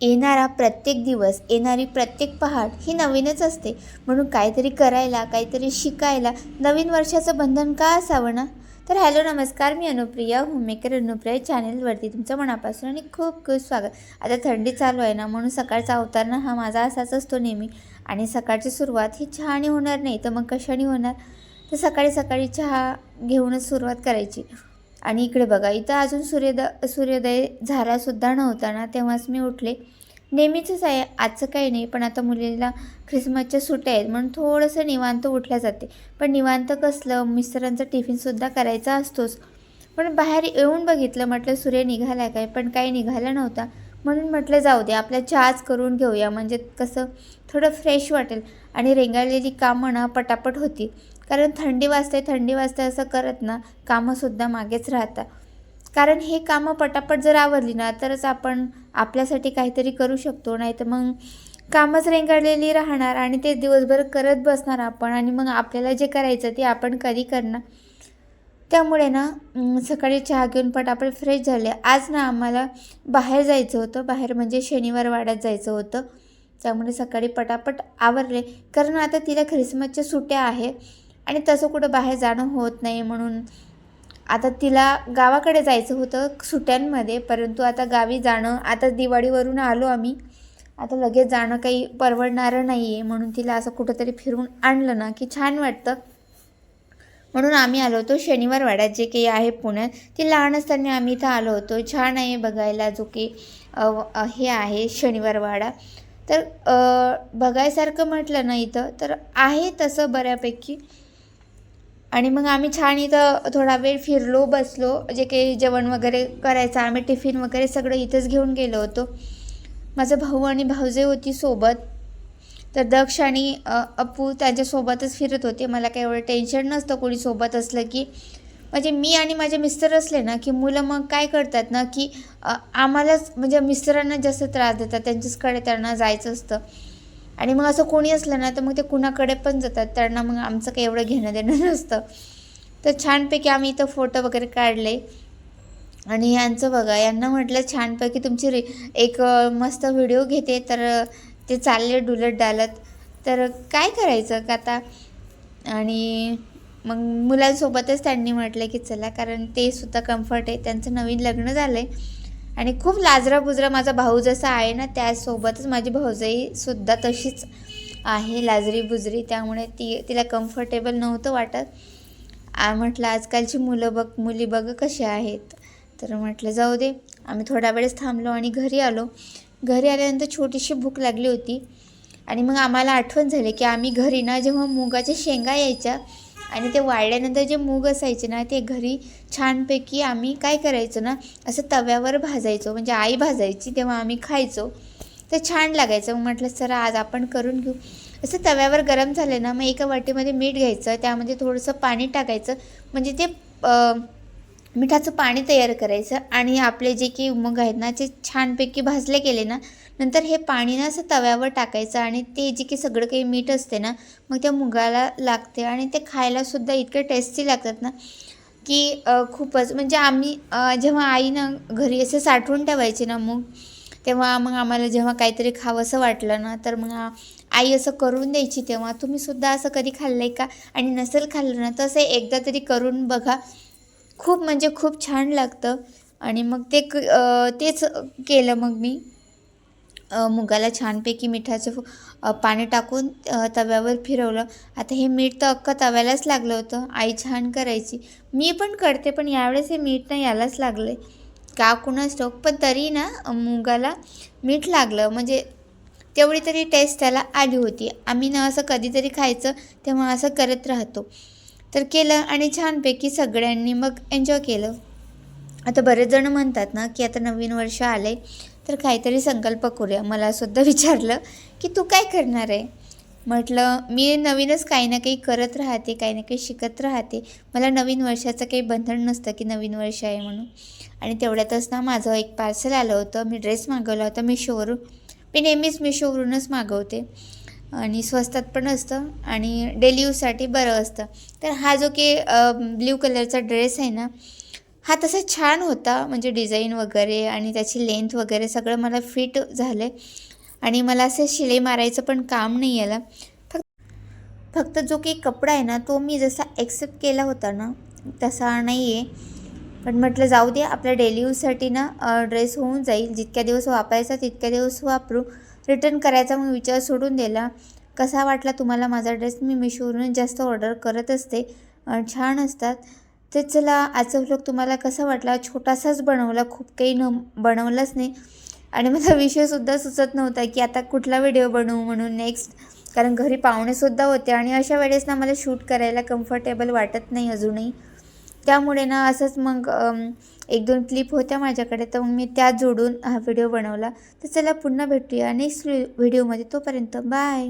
येणारा प्रत्येक दिवस येणारी प्रत्येक पहाट ही नवीनच असते. म्हणून काहीतरी करायला काहीतरी शिकायला नवीन वर्षाचं बंधन का असावं ना? तर हॅलो नमस्कार. मी अनुप्रिया होममेकर अनुप्रिया चॅनलवरती तुमचं मनापासून आणि खूप खूप स्वागत. आता थंडी चालू आहे ना म्हणून सकाळचा अवतारणं हा माझा असाच असतो नेहमी. आणि सकाळची सुरुवात ही चहाने होणार नाही तर मग कशाने होणार? तर सकाळी सकाळी चहा घेऊनच सुरुवात करायची. आणि इकडे बघा इथं अजून सूर्योद सूर्योदय झालासुद्धा नव्हता ना तेव्हाच मी उठले. नेहमीचंच आहे आजचं काही नाही पण आता मुलीला ख्रिसमसच्या सुट्या आहेत म्हणून थोडंसं निवांत उठल्या जाते. पण निवांत कसलं मिस्टरांचा टिफिनसुद्धा करायचा असतोच. पण बाहेर येऊन बघितलं म्हटलं सूर्य निघाला काय? पण काही निघाला नव्हता. म्हणून म्हटलं जाऊ दे आपल्या चहाच करून घेऊया. म्हणजे कसं थोडं फ्रेश वाटेल. आणि रेंगाळलेली कामं ना पटापट होती. कारण थंडी वाजते थंडी वाजते असं करत ना कामंसुद्धा मागेच राहतात. कारण हे कामं पटापट जर आवरली ना तरच आपण आपल्यासाठी काहीतरी करू शकतो. नाही तर मग कामच रेंगाळलेली राहणार आणि ते दिवसभर करत बसणार आपण आणि मग आपल्याला जे करायचं ते आपण कधी करणार? त्यामुळे ना सकाळी चहा घेऊन पटापट फ्रेश झाले. आज ना आम्हाला बाहेर जायचं होतं. बाहेर म्हणजे शनिवार वाड्यात जायचं होतं. त्यामुळे सकाळी पटापट आवरले. कारण आता तिला ख्रिसमसच्या सुट्ट्या आहे आणि तसं कुठं बाहेर जाणं होत नाही म्हणून. आता तिला गावाकडे जायचं होतं सुट्ट्यांमध्ये परंतु आता गावी जाणं आता दिवाळीवरून आलो आम्ही. आता लगेच जाणं काही परवडणारं नाही आहे म्हणून तिला असं कुठंतरी फिरून आणलं ना की छान वाटतं. म्हणून आम्ही आलो होतो शनिवार वाड्यात जे काही आहे पुण्यात. ती लहान असताना आम्ही इथं आलो होतो. छान आहे बघायला जो की हे आहे शनिवार वाडा तर बघायसारखं म्हटलं ना इथं तर आहे तसं बऱ्यापैकी. आणि मग आम्ही छान इथं थोडा वेळ फिरलो बसलो. जे काही जेवण वगैरे करायचं आम्ही टिफिन वगैरे सगळं इथंच घेऊन गेलो होतो. माझा भाऊ आणि भाऊजे होती सोबत. तर दक्ष आणि अप्पू त्यांच्यासोबतच फिरत होते. मला काही एवढं टेन्शन नसतं कोणी सोबत असलं की. म्हणजे मी आणि माझे मिस्टर असले ना की मुलं मग काय करतात ना की आम्हालाच म्हणजे मिस्टरांना जास्त त्रास देतात. त्यांच्याचकडे त्यांना जायचं असतं. आणि मग असं कोणी असलं ना तर मग ते कुणाकडे पण जातात. त्यांना मग आमचं काही एवढं घेणं देणं नसतं. तर छानपैकी आम्ही इथं फोटो वगैरे काढले. आणि यांचं बघा यांना म्हटलं छानपैकी तुमची रे एक मस्त व्हिडिओ घेते तर ते चालले डुलत डालत. तर काय करायचं का आता? आणि मग मुलांसोबतच त्यांनी म्हटलं की चला कारण ते सुद्धा कम्फर्ट आहे. त्यांचं नवीन लग्न झालं आहे आणि खूप लाजरा बुजरा माझा भाऊ जसा आहे ना त्यासोबतच माझी भाऊजाईसुद्धा तशीच आहे लाजरी बुजरी त्यामुळे ती तिला कम्फर्टेबल नव्हतं वाटत. आ म्हटलं आजकालची मुलं बघ मुली बघ कशा आहेत. तर म्हटलं जाऊ दे आम्ही थोडा वेळेस थांबलो आणि घरी आलो. घरी आल्यानंतर छोटीशी भूक लागली होती. आणि मग आम्हाला आठवण झाली की आम्ही घरी ना जेव्हा मुगाच्या शेंगा यायच्या आणि ते वाळल्यानंतर जे मूग असायचे ना ते घरी छानपैकी आम्ही काय करायचो ना असं तव्यावर भाजायचो. म्हणजे आई भाजायची तेव्हा आम्ही खायचो. तर छान लागायचं. मग म्हटलं सर आज आपण करून घेऊ. असं तव्यावर गरम झालं ना मग एका वाटीमध्ये मीठ घ्यायचं. त्यामध्ये थोडंसं पाणी टाकायचं. म्हणजे ते मिठाचं पाणी तयार करायचं आणि आपले जे की मग आहेत ना ते छानपैकी भाजले गेले ना नंतर हे पाणी ना असं तव्यावर टाकायचं आणि ते जे की सगळं काही मीठ असते ना मग त्या मुगाला लागते आणि ते खायलासुद्धा इतके टेस्टी लागतात ना की खूपच. म्हणजे आम्ही जेव्हा आई ना घरी असे साठवून ठेवायचे ना मूग तेव्हा मग आम्हाला जेव्हा काहीतरी खावंसं वाटलं ना तर मग आई असं करून द्यायची तेव्हा. तुम्हीसुद्धा असं कधी खाल्लं आहे का? आणि नसेल खाल्लं ना तर असं एकदा तरी करून बघा. खूप म्हणजे खूप छान लागतं. आणि मग ते क तेच केलं मग मी. मुगाला छानपैकी मिठाचं पाणी टाकून तव्यावर फिरवलं. आता हे मीठ तर अख्खं तव्यालाच लागलं होतं. आई छान करायची. मी पण करते पण यावेळेस हे मीठ ना यालाच लागलं आहे का कुणाच ठाऊक पण तरी ना मुगाला मीठ लागलं. म्हणजे तेवढी तरी टेस्ट त्याला आली होती. आम्ही ना असं कधीतरी खायचं तेव्हा असं करत राहतो. तर केलं आणि छानपैकी सगळ्यांनी मग एन्जॉय केलं. आता बरेच जण म्हणतात ना की आता नवीन वर्ष आले तर काहीतरी संकल्प करूया. मला सुद्धा विचारलं की तू काय करणार आहे? म्हटलं मी नवीनच काही ना काही करत राहते काही ना काही शिकत राहते. मला नवीन वर्षाचं काही बंधन नसतं की नवीन वर्ष आहे म्हणून. आणि तेवढ्यातच ना माझं एक पार्सल आलं होतं. मी ड्रेस मागवला होता मिशोवरून मी नेहमीच मिशोवरूनच मागवते. आणि स्वस्तात पण असतं आणि डेली यूजसाठी बरं असतं. तर हा जो की ब्ल्यू कलरचा ड्रेस आहे ना हा तसा छान होता म्हणजे डिझाईन वगैरे आणि त्याची लेंथ वगैरे सगळं मला फिट झालं आणि मला असं शिलाई मारायचं पण काम नाही याला फक्त फक्त जो काही कपडा आहे ना तो मी जसा एक्सेप्ट केला होता ना तसा नाही आहे पण म्हटलं जाऊ दे आपल्या डेली यूजसाठी ना ड्रेस होऊन जाईल. जितक्या दिवस वापरायचा तितक्या दिवस वापरू. रिटर्न करायचा मग विचार सोडून दिला. कसा वाटला तुम्हाला माझा ड्रेस मी मिशोवरून जास्त ऑर्डर करत असते. छान असतात. तर चला आजचा व्लॉग तुम्हाला कसा वाटला? छोटासाच बनवला. खूप काही न बनवलाच नाही. आणि मला विषयसुद्धा सुचत नव्हता की आता कुठला व्हिडिओ बनवू म्हणून नेक्स्ट कारण घरी पाहुणेसुद्धा होते आणि अशा वेळेस ना मला शूट करायला कम्फर्टेबल वाटत नाही अजूनही. त्यामुळे ना असंच मग एक दोन क्लिप होत्या माझ्याकडे तर मग मी त्या जोडून हा व्हिडिओ बनवला. तर चला पुन्हा भेटूया नेक्स्ट व्हिडिओमध्ये तोपर्यंत बाय